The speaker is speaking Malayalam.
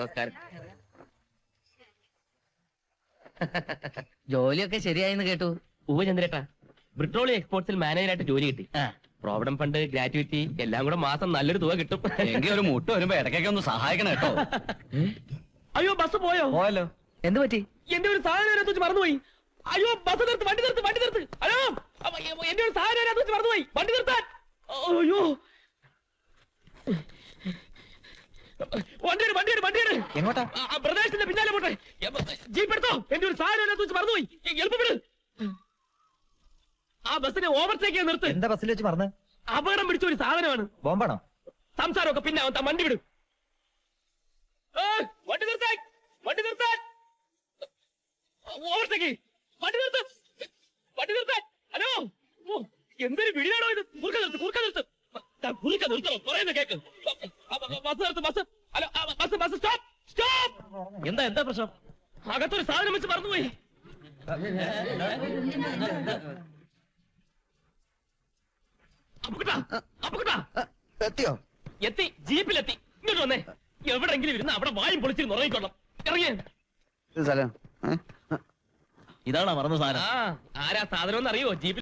വാസ്തവക്കാരൻ ജോലിയൊക്കെ ശരിയായിന്ന് കേട്ടു. ഉപചന്ദ്രേട്ടാ ബ്രിട്രോളി എക്സ്പോർട്സിൽ മാനേജറായിട്ട് ജോലി കിട്ടി. പ്രോബ്ലം പ്രോവിഡന്റ് ഫണ്ട് ഗ്രാറ്റുവിറ്റി എല്ലാം കൂടെ മാസം നല്ലൊരു തുക കിട്ടും. എങ്കിൽ ഒരു മുട്ട വരുമ്പോ ഇടയ്ക്കൊക്കെ ഒന്ന് സഹായിക്കണം കേട്ടോ. അയ്യോ ബസ് പോയോ? പോയല്ലോ. എന്ത് പറ്റി? എന്റെ ഒരു സാധനം വെച്ച് മറന്നുപോയി. അയ്യോ ബസ് നിർത്ത് വണ്ടി നിർത്ത് വണ്ടി നിർത്ത്. അയ്യോ അപ്പൊ എന്റെ ഒരു സാധനം വെച്ച് മറന്നുപോയി. വണ്ടി നിർത്താൻ. അയ്യോ. എങ്ങോട്ടാ? പ്രദേശത്തിന്റെ പിന്നാലെ പോട്ടെ. ജീപ്പ് എടുത്തോ. എന്റെ ഒരു സാധനം വെച്ച് മറന്നുപോയി. എളുപ്പപ്പെട് ആ ബസ്സിനെ ഓവർടേക്ക് ചെയ്യാൻ നിർത്ത്. എന്താ ബസ്സിൽ വെച്ച് മറന്ന്? അപകടം പിടിച്ച ഒരു സാധനമാണ്. ബോംബാണോ? സംസാരമൊക്കെ പിന്നെ അവൻ വണ്ടി വിടും. വണ്ടി നിർത്താൻ വണ്ടി നിർത്താൻ ഓവർടേക്ക് വണ്ടി നിർത്ത്. വണ്ടി നിർത്താൻ ഹലോ. എന്തൊരു വിടിയാണോ ഇത്? കുറുക്ക നിർത്ത് കുറുക്ക നിർത്ത്. കുറുക്ക നിർത്തണം. പറയുന്ന കേക്ക്. ബസ് നിർത്ത് bus. Hello bus bus stop. എന്താ എന്താ പ്രശ്നം? അകത്തൊരു സാധനം വെച്ച് മറന്നുപോയി. എത്തിയോ? എത്തി ജീപ്പിലെത്തി. ഇങ്ങോട്ട് വന്നേ. എവിടെങ്കിലും ഇരുന്ന് അവിടെ വായും പൊളിച്ചിരുന്ന് ഉറങ്ങിക്കൊള്ളാം ഇറങ്ങിയേ സ്ഥലം. ഇതാണോ മറന്ന സാധനം? ആ ആരാ സാധനം അറിയോ ജീപ്പിൽ